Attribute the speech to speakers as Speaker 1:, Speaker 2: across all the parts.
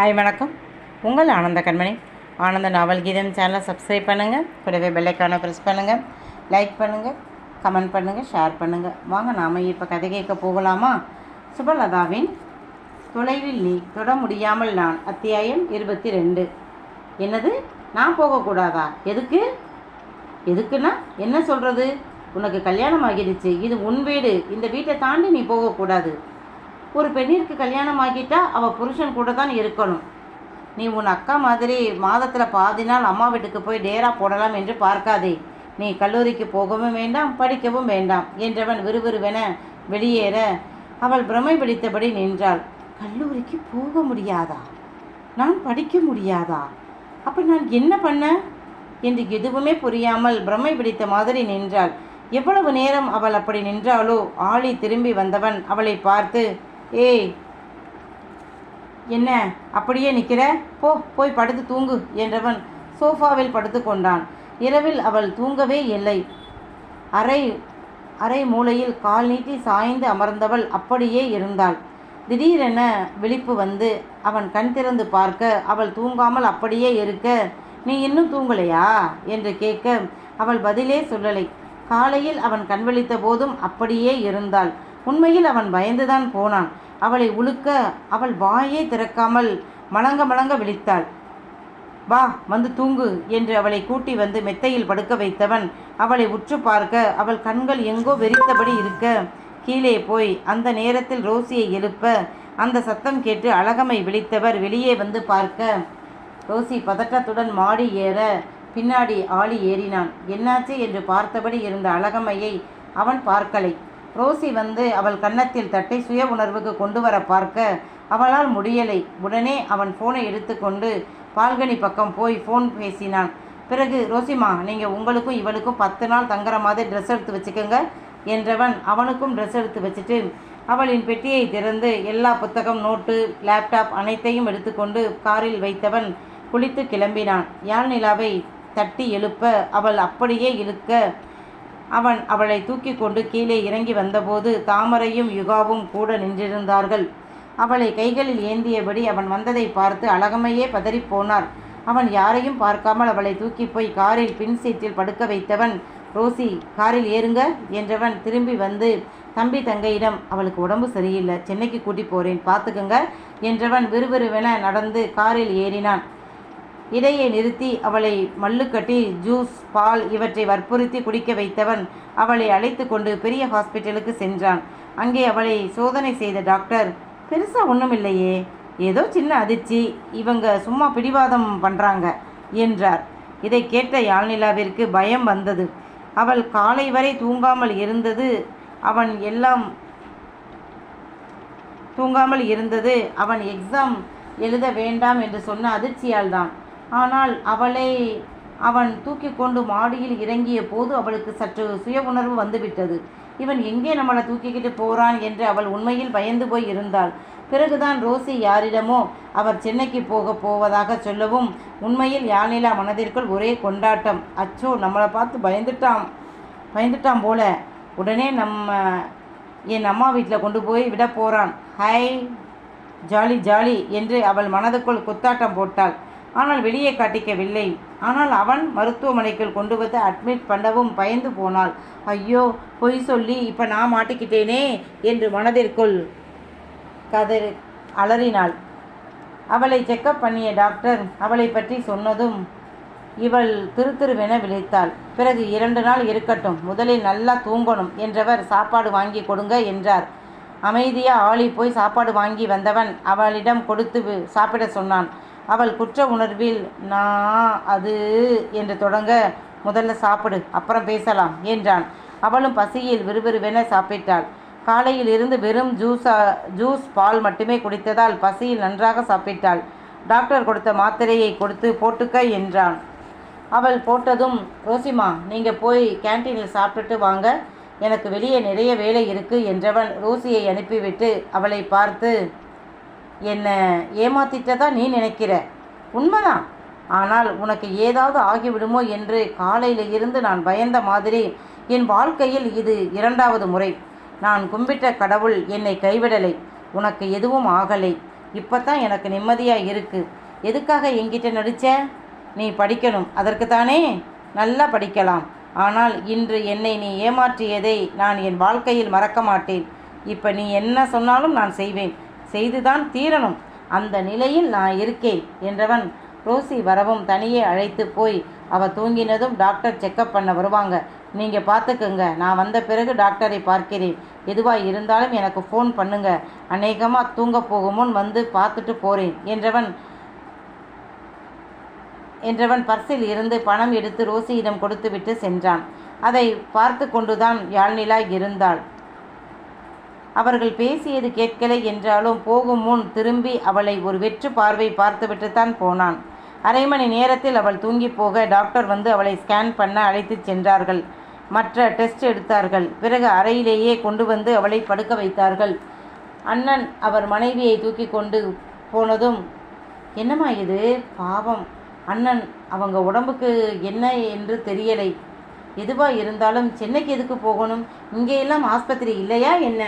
Speaker 1: Hi வணக்கம். உங்கள் ஆனந்த கண்மணி. ஆனந்த நாவல் கீதம் சேனலை சப்ஸ்கிரைப் பண்ணுங்கள் கூடவே பெல்லைக்கான ப்ரெஸ் பண்ணுங்கள் லைக் பண்ணுங்கள் கமெண்ட் பண்ணுங்கள் ஷேர் பண்ணுங்கள் வாங்க நாம் இப்போ கதை கேட்க போகலாமா? சுபலதாவின் தொலைவில் நீ தொட முடியாமல் நான் அத்தியாயம் இருபத்தி ரெண்டு என்னது? நான் போகக்கூடாதா? எதுக்கு? எதுக்குன்னா என்ன சொல்கிறது உனக்கு கல்யாணம் ஆகிடுச்சு. இது உன் வீடு. இந்த வீட்டை தாண்டி நீ போகக்கூடாது. ஒரு பெண்ணிற்கு கல்யாணம் ஆகிட்டா அவள் புருஷன் கூட தான் இருக்கணும். நீ உன் அக்கா மாதிரி மாதத்தில் பாதி நாள் அம்மா வீட்டுக்கு போய் டேரா போடலாம் என்று பார்க்காதே. நீ கல்லூரிக்கு போகவும் வேண்டாம் படிக்கவும் வேண்டாம் என்றவன் விறுவிறுவென வெளியேற அவள் பிரமை பிடித்தபடி நின்றாள். கல்லூரிக்கு போக முடியாதா? நான் படிக்க முடியாதா? அப்போ நான் என்ன பண்ண? என்று எதுவுமே புரியாமல் பிரமை பிடித்த மாதிரி நின்றாள். எவ்வளவு நேரம் அவள் அப்படி நின்றாளோ ஆளி திரும்பி வந்தவன் அவளை பார்த்து ஏய் என்ன? அப்படியே நிற்கிற போ போய் படுத்து தூங்கு என்றவன் சோஃபாவில் படுத்து கொண்டான். இரவில் அவள் தூங்கவே இல்லை. அறை அரை மூலையில் கால் நீட்டி சாய்ந்து அமர்ந்தவள் அப்படியே இருந்தாள். திடீரென விழிப்பு வந்து அவன் கண் திறந்து பார்க்க அவள் தூங்காமல் அப்படியே இருக்க நீ இன்னும் தூங்கலையா? என்று கேட்க அவள் பதிலே சொல்லலை. காலையில் அவன் கண் விழித்த போதும் அப்படியே இருந்தாள். உண்மையில் அவன் பயந்துதான் போனான். அவளை உழுக்க அவள் வாயே திறக்காமல் மலங்க மலங்க விழித்தாள். வா வந்து தூங்கு என்று அவளை கூட்டி வந்து மெத்தையில் படுக்க வைத்தவன் அவளை உற்று பார்க்க அவள் கண்கள் எங்கோ வெறித்தபடி இருக்க கீழே போய் அந்த நேரத்தில் ரோசியை எழுப்ப அந்த சத்தம் கேட்டு அழகமை விழித்தவர் வெளியே வந்து பார்க்க ரோசி பதட்டத்துடன் மாடி ஏற பின்னாடி ஆளி ஏறினான். என்னாச்சு? என்று பார்த்தபடி இருந்த அழகமையை அவன் பார்க்கலை. ரோசி வந்து அவள் கன்னத்தில் தட்டை சுய உணர்வுக்கு கொண்டு வர பார்க்க அவளால் முடியலை. உடனே அவன் ஃபோனை எடுத்துக்கொண்டு பால்கனி பக்கம் போய் ஃபோன் பேசினான். பிறகு ரோசிமா நீங்கள் உங்களுக்கும் இவளுக்கும் பத்து நாள் தங்குற மாதிரி ட்ரெஸ் எடுத்து வச்சுக்கோங்க என்றவன் அவனுக்கும் ட்ரெஸ் எடுத்து வச்சுட்டு அவளின் பெட்டியை திறந்து எல்லா புத்தகம் நோட்டு லேப்டாப் அனைத்தையும் எடுத்துக்கொண்டு காரில் வைத்தவன் குளித்து கிளம்பினான். யாழ் நிலாவை தட்டி எழுப்ப அவள் அப்படியே இழுக்க அவன் அவளை தூக்கி கொண்டு கீழே இறங்கி வந்தபோது தாமரையும் யுகாவும் கூட நின்றிருந்தார்கள். அவளை கைகளில் ஏந்தியபடி அவன் வந்ததை பார்த்து அழகமையே பதறிப்போனார் அவன் யாரையும் பார்க்காமல் அவளை தூக்கி போய் காரில் பின் சீட்டில் படுக்க வைத்தவன் ரோசி காரில் ஏறுங்க என்றவன் திரும்பி வந்து தம்பி தங்கையிடம் அவளுக்கு உடம்பு சரியில்லை சென்னைக்கு கூட்டி போறேன் பார்த்துக்குங்க என்றவன் விறுவிறுவென நடந்து காரில் ஏறினான். இடையே நிறுத்தி அவளை மல்லுக்கட்டி ஜூஸ் பால் இவற்றை வற்புறுத்தி குடிக்க வைத்தவன் அவளை அழைத்து கொண்டு பெரிய ஹாஸ்பிட்டலுக்கு சென்றான். அங்கே அவளை சோதனை செய்த டாக்டர் பெருசாக ஒன்றும் இல்லையே ஏதோ சின்ன அதிர்ச்சி இவங்க சும்மா பிடிவாதம் பண்ணுறாங்க என்றார். இதை கேட்ட யாழ்நிலாவிற்கு பயம் வந்தது. அவள் காலை வரை தூங்காமல் இருந்தது அவன் எல்லாம் தூங்காமல் இருந்தது அவன் எக்ஸாம் எழுத வேண்டாம் என்று சொன்ன அதிர்ச்சியால் தான் ஆனால் அவளை அவன் தூக்கி கொண்டு மாடியில் இறங்கிய போது அவளுக்கு சற்று சுய உணர்வு வந்துவிட்டது. இவன் எங்கே நம்மளை தூக்கிக்கிட்டு போகிறான் என்று அவள் உண்மையில் பயந்து போய் இருந்தாள். பிறகுதான் ரோசி யாரிடமோ அவர் சென்னைக்கு போக போவதாக சொல்லவும் உண்மையில் யாழ்நிலா மனதிற்குள் ஒரே கொண்டாட்டம். அச்சோ நம்மளை பார்த்து பயந்துட்டான் பயந்துட்டான் போல. உடனே நம்ம என் அம்மா வீட்டில் கொண்டு போய் விட போகிறான் ஹை ஜாலி ஜாலி என்று அவள் மனதுக்குள் குத்தாட்டம் போட்டாள். ஆனால் வெளியே காட்டிக்கவில்லை. ஆனால் அவன் மருத்துவமனைக்குள் கொண்டு வந்து அட்மிட் பண்ணவும் பயந்து போனாள். ஐயோ பொய் சொல்லி இப்போ நான் மாட்டிக்கிட்டேனே என்று மனதிற்குள் கதறி அலறினாள். அவளை செக்கப் பண்ணிய டாக்டர் அவளை பற்றி சொன்னதும் இவள் திருத்திருவென விழித்தாள். பிறகு இரண்டு நாள் இருக்கட்டும் முதலில் நல்லா தூங்கணும் என்றவர் சாப்பாடு வாங்கி கொடுங்க என்றார். அமைதியாக ஆளி போய் சாப்பாடு வாங்கி வந்தவன் அவளிடம் கொடுத்து சாப்பிட சொன்னான். அவள் குற்ற உணர்வில் நான் அது என்று தொடங்க முதல்ல சாப்பிடு அப்புறம் பேசலாம் என்றான். அவளும் பசியில் விறுவிறுவென சாப்பிட்டாள். காலையில் இருந்து வெறும் ஜூஸா ஜூஸ் பால் மட்டுமே குடித்ததால் பசியில் நன்றாக சாப்பிட்டாள். டாக்டர் கொடுத்த மாத்திரையை கொடுத்து போட்டுக்க என்றான். அவள் போட்டதும் ரோசிமா நீங்கள் போய் கேண்டீனில் சாப்பிட்டுட்டு வாங்க. எனக்கு வெளியே நிறைய வேலை இருக்கு என்றவன் ரோசியை அனுப்பிவிட்டு அவளை பார்த்து என்னை ஏமாத்திட்டதா நீ நினைக்கிற? உண்மைதான். ஆனால் உனக்கு ஏதாவது ஆகிவிடுமோ என்று காலையில் இருந்து நான் பயந்த மாதிரி என் வாழ்க்கையில் இது இரண்டாவது முறை. நான் கும்பிட்ட கடவுள் என்னை கைவிடலை. உனக்கு எதுவும் ஆகலை. இப்போ தான் எனக்கு நிம்மதியாக இருக்குது எதுக்காக என்கிட்ட நடிச்ச? நீ படிக்கணும். அதற்கு தானே நல்லா படிக்கலாம். ஆனால் இன்று என்னை நீ ஏமாற்றியதை நான் என் வாழ்க்கையில் மறக்க மாட்டேன். இப்போ நீ என்ன சொன்னாலும் நான் செய்வேன். செய்துதான் தீரணும். அந்த நிலையில் நான் இருக்கேன் என்றவன் ரோசி வரவும் தனியே அழைத்து போய் அவ தூங்கினதும் டாக்டர் செக்கப் பண்ண வருவாங்க. நீங்கள் பார்த்துக்குங்க நான் வந்த பிறகு டாக்டரை பார்க்கிறேன். எதுவாக இருந்தாலும் எனக்கு ஃபோன் பண்ணுங்க. அநேகமாக தூங்க போகும் முன் வந்து பார்த்துட்டு போகிறேன் என்றவன் என்றவன் பர்சில் இருந்து பணம் எடுத்து ரோசியிடம் கொடுத்துவிட்டு சென்றான். அதை பார்த்து கொண்டுதான் யாழ்நிலா இருந்தாள். அவர்கள் பேசியது கேட்கலை என்றாலும் போகும் முன் திரும்பி அவளை ஒரு வெற்று பார்வை பார்த்துவிட்டுத்தான் போனான். அரை மணி நேரத்தில் அவள் தூங்கி போக டாக்டர் வந்து அவளை ஸ்கேன் பண்ண அழைத்துச் சென்றார்கள். மற்ற டெஸ்ட் எடுத்தார்கள். பிறகு அறையிலேயே கொண்டு வந்து அவளை படுக்க வைத்தார்கள். அண்ணன் அவர் மனைவியை தூக்கி கொண்டு போனதும் என்னம்மா இது? பாவம். அண்ணன் அவங்க உடம்புக்கு என்ன என்று தெரியலை. எதுவாக இருந்தாலும் சென்னைக்கு எதுக்கு போகணும்? இங்கேயெல்லாம் ஆஸ்பத்திரி இல்லையா என்ன?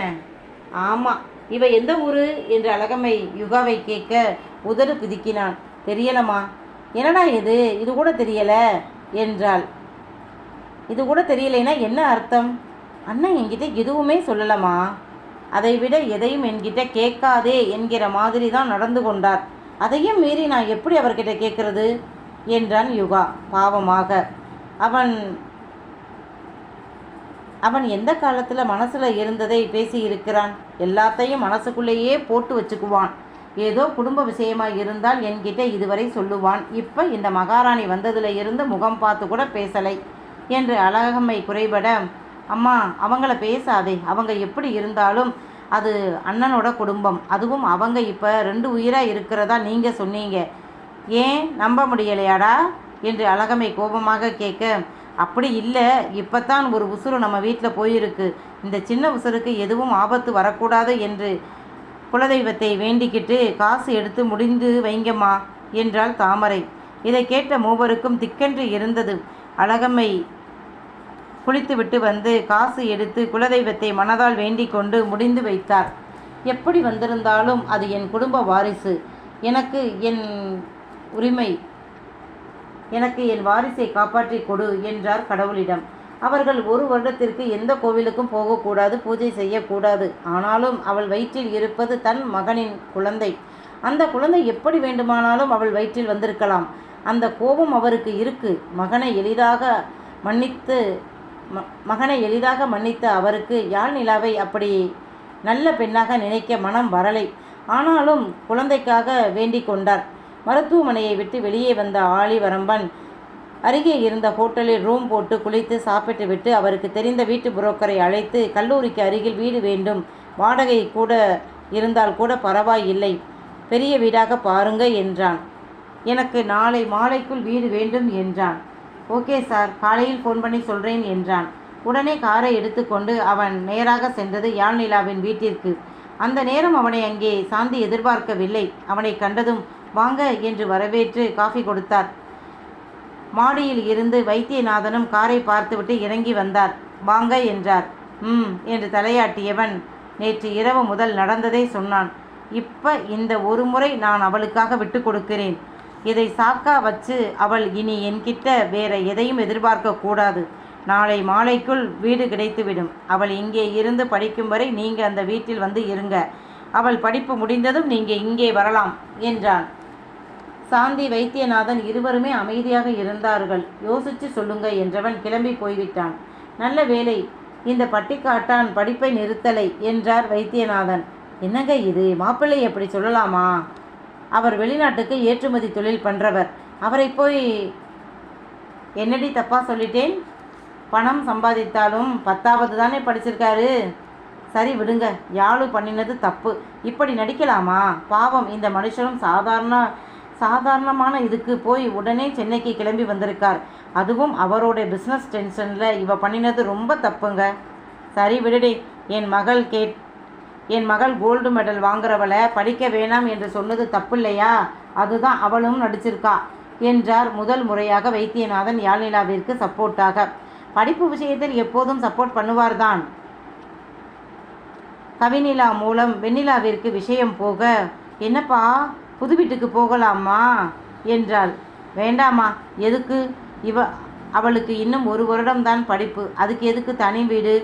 Speaker 1: ஆமாம் இவ எந்த ஊரு என்று அழகம்மை யுகாவை கேட்க உதடு பிதுக்கினான் தெரியலம்மா. என்னடா இது? இது கூட தெரியலை என்றாள். இது கூட தெரியலைன்னா என்ன அர்த்தம்? அண்ணன் என்கிட்ட எதுவுமே சொல்லலம்மா. அதை விட எதையும் என்கிட்ட கேட்காதே என்கிற மாதிரி தான் நடந்து கொண்டார். அதையும் மீறி நான் எப்படி அவர்கிட்ட கேட்கறது? என்றான் யுகா பாவமாக. அவன் அவன் எந்த காலத்தில் மனசில் இருந்ததை பேசியிருக்கிறான்? எல்லாத்தையும் மனசுக்குள்ளேயே போட்டு வச்சுக்குவான். ஏதோ குடும்ப விஷயமாக இருந்தால் என்கிட்ட இதுவரை சொல்லுவான். இப்போ இந்த மகாராணி வந்ததில் இருந்து முகம் பார்த்து கூட பேசலை என்று அழகம்மை குறைபட அம்மா அவங்கள பேசாதே. அவங்க எப்படி இருந்தாலும் அது அண்ணனோட குடும்பம். அதுவும் அவங்க இப்போ ரெண்டு உயிராக இருக்கிறதா நீங்கள் சொன்னீங்க. ஏன் நம்ப முடியலையாடா? என்று அழகமை கோபமாக கேட்க அப்படி இல்லை. இப்போ தான் ஒரு உசுறு நம்ம வீட்டில் போயிருக்கு. இந்த சின்ன உசுருக்கு எதுவும் ஆபத்து வரக்கூடாது என்று குலதெய்வத்தை வேண்டிக்கிட்டு காசு எடுத்து முடிந்து வைங்கம்மா என்றாள் தாமரை. இதை கேட்ட மூவருக்கும் திக்கென்று இருந்தது. அழகம்மை குளித்துவிட்டு வந்து காசு எடுத்து குலதெய்வத்தை மனதால் வேண்டிக் கொண்டு முடிந்து வைத்தார். எப்படி வந்திருந்தாலும் அது என் குடும்ப வாரிசு. எனக்கு என் உரிமை. எனக்கு என் வாரிசை காப்பாற்றி கொடு என்றார் கடவுளிடம். அவர்கள் ஒரு வருடத்திற்கு எந்த கோவிலுக்கும் போகக்கூடாது பூஜை செய்யக்கூடாது. ஆனாலும் அவள் வயிற்றில் இருப்பது தன் மகனின் குழந்தை. அந்த குழந்தை எப்படி வேண்டுமானாலும் அவள் வயிற்றில் வந்திருக்கலாம். அந்த கோபம் அவருக்கு இருக்கு. மகனை எளிதாக மன்னித்து ம மகனை எளிதாக மன்னித்த அவருக்கு யாழ் நிலாவை அப்படி நல்ல பெண்ணாக நினைக்க மனம் வரலை. ஆனாலும் குழந்தைக்காக வேண்டிக் கொண்டார். மருத்துவமனையை விட்டு வெளியே வந்த ஆழிவரம்பன் அருகே இருந்த ஹோட்டலில் ரூம் போட்டு குளித்து சாப்பிட்டு விட்டு அவருக்கு தெரிந்த வீட்டு புரோக்கரை அழைத்து கல்லூரிக்கு அருகில் வீடு வேண்டும். வாடகை கூட இருந்தால் கூட பரவாயில்லை. பெரிய வீடாக பாருங்க என்றான். எனக்கு நாளை மாலைக்குள் வீடு வேண்டும் என்றான். ஓகே சார் காலையில் ஃபோன் பண்ணி சொல்கிறேன் என்றான். உடனே காரை எடுத்துக்கொண்டு அவன் நேராக சென்றது யாழ்நிலாவின் வீட்டிற்கு. அந்த நேரம் அவனை அங்கே சாந்தி எதிர்பார்க்கவில்லை. அவனை கண்டதும் வாங்க என்று வரவேற்று காஃபி கொடுத்தார். மாடியில் இருந்து வைத்தியநாதனும் காரை பார்த்துவிட்டு இறங்கி வந்தார். வாங்க என்றார். ம் என்று தலையாட்டியவன் நேற்று இரவு முதல் நடந்ததை சொன்னான். இப்ப இந்த ஒரு முறை நான் அவளுக்காக விட்டு கொடுக்கிறேன். இதை சாக்கா வச்சு அவள் இனி என்கிட்ட வேற எதையும் எதிர்பார்க்க கூடாது. நாளை மாலைக்குள் வீடு கிடைத்துவிடும். அவள் இங்கே இருந்து படிக்கும் வரை நீங்கள் அந்த வீட்டில் வந்து இருங்க. அவள் படிப்பு முடிந்ததும் நீங்கள் இங்கே வரலாம் என்றான். சாந்தி வைத்தியநாதன் இருவருமே அமைதியாக இருந்தார்கள். யோசிச்சு சொல்லுங்க என்றவன் கிளம்பி போய்விட்டான். நல்ல வேலை இந்த பட்டிக்காட்டான் படிப்பை நிறுத்தலை என்றார் வைத்தியநாதன். என்னங்க இது? மாப்பிள்ளை எப்படி சொல்லலாமா? அவர் வெளிநாட்டுக்கு ஏற்றுமதி தொழில் பண்ணுறவர் அவரை போய் என்னடி தப்பாக சொல்லிட்டேன்? பணம் சம்பாதித்தாலும் பத்தாவது தானே படிச்சிருக்காரு. சரி விடுங்க. யாழு பண்ணினது தப்பு. இப்படி நடிக்கலாமா? பாவம் இந்த மனுஷனும் சாதாரண சாதாரணமான இதுக்கு போய் உடனே சென்னைக்கு கிளம்பி வந்திருக்கார். அதுவும் அவரோட பிஸ்னஸ் டென்ஷனில் இவ பண்ணினது ரொம்ப தப்புங்க. சரி விடுடி என் மகள் கேட் என் மகள் கோல்டு மெடல் வாங்குறவளை படிக்க வேணாம் என்று சொன்னது தப்பு இல்லையா அதுதான் அவளும் நடிச்சிருக்கா என்றார் முதல் முறையாக வைத்தியநாதன் யாழ்நிலாவிற்கு சப்போர்ட்டாக. படிப்பு விஷயத்தில் எப்போதும் சப்போர்ட் பண்ணுவார்தான். கவினிலா மூலம் வெண்ணிலாவிற்கு விஷயம் போக என்னப்பா? புது வீட்டுக்கு போகலாமா? என்றாள். வேண்டாமா எதுக்கு? இவ அவளுக்கு இன்னும் ஒரு வருடம்தான் படிப்பு. அதுக்கு எதுக்கு தனி வீடு?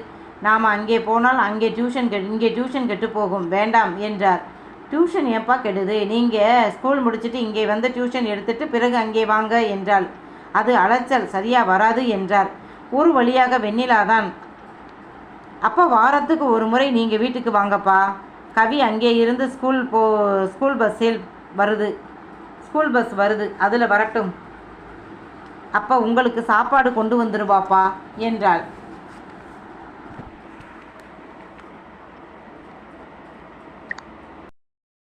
Speaker 1: நாம் அங்கே போனால் அங்கே டியூஷன் கெ இங்கே டியூஷன் கெட்டு போகும். வேண்டாம் என்றார். டியூஷன் ஏப்பா கெடுது? நீங்கள் ஸ்கூல் முடிச்சுட்டு இங்கே வந்து டியூஷன் எடுத்துட்டு பிறகு அங்கே வாங்க என்றாள். அது அலைச்சல் சரியாக வராது என்றார். ஒரு வழியாக வெண்ணிலாதான். அப்போ வாரத்துக்கு ஒரு முறை நீங்கள் வீட்டுக்கு வாங்கப்பா. கவி அங்கே இருந்து ஸ்கூல் போ ஸ்கூல் பஸ்ஸில் வருது. ஸ்கூல் பஸ் வருது. அதில் வரட்டும். அப்போ உங்களுக்கு சாப்பாடு கொண்டு வந்துருவாப்பா என்றாள்.